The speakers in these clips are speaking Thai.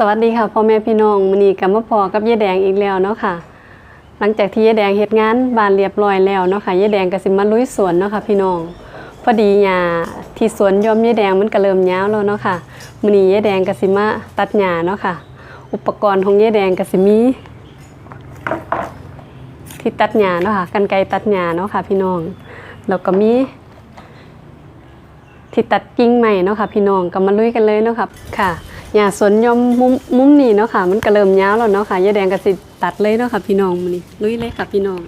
สวัสดีค่ะพ่อแม่พี่น้องมื้อนี้ก็มาพอกับยายแดงอีกแล้วเนาะค่ะ หลังจากที่ยายแดงเฮ็ดงานบานเรียบร้อยแล้วเนาะค่ะยายแดงก็สิมาลุยสวนเนาะค่ะพี่น้อง พอดีหญ้าที่สวนยอมยายแดงมันก็เริ่มยาวแล้วเนาะค่ะมื้อนี้ยายแดงก็สิมาตัดหญ้าเนาะค่ะ อุปกรณ์ของยายแดงก็สิมี ที่ตัดหญ้าเนาะค่ะกรรไกรตัดหญ้าเนาะค่ะ พี่น้องแล้วก็มีที่ตัดกิ่งใหม่เนาะค่ะ พี่น้องก็มาลุยกันเลยเนาะครับค่ะ หญ้าสนยอมมุมมุมนี่เนาะค่ะ มันก็เริ่มยาวแล้วเนาะค่ะยายแดงก็สิตัดเลยเนาะค่ะพี่น้องมื้อนี้ลุยเลยค่ะพี่น้อง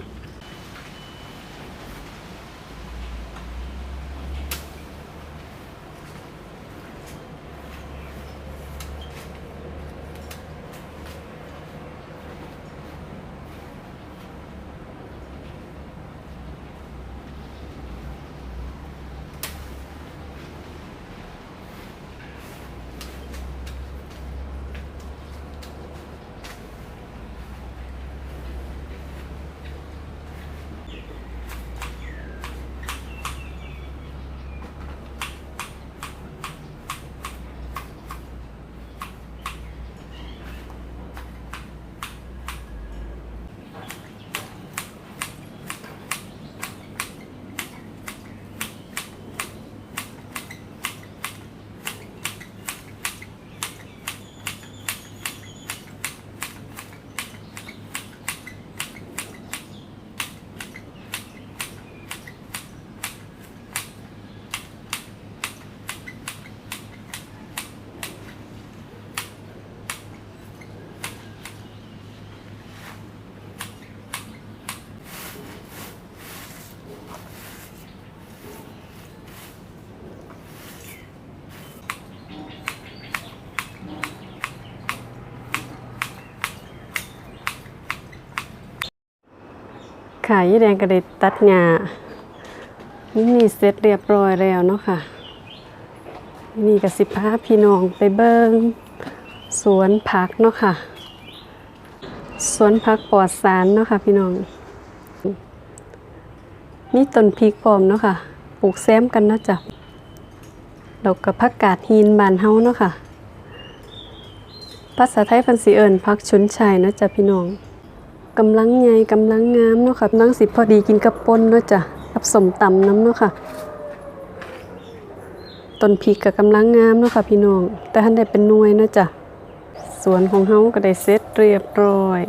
ค่ะยายแดงก็ได้ตัดหญ้านี่เสร็จเรียบร้อยแล้วเนาะค่ะ นี่ก็สิพาพี่น้องไปเบิ่งสวนผักเนาะค่ะ สวนผักปลอดสารเนาะค่ะ พี่น้อง มีต้นพริกพร้อมเนาะค่ะ ปลูกแซมกันเนาะจ้ะแล้วก็ผักกาดหินบานเฮาเนาะค่ะ ภาษาไทยพันสิเอิญผักชุนชัยเนาะจ้ะพี่น้อง กำลังใหญ่กำลังงามเนาะค่ะกำลังสิพอดีกินกระป่นเนาะจ้ะกับสมตำน้ำเนาะค่ะต้นพริกก็กำลังงามเนาะค่ะพี่น้อง แต่ท่านได้เป็นหน่วยเนาะจ้ะสวนของเฮาก็ได้เสร็จเรียบร้อย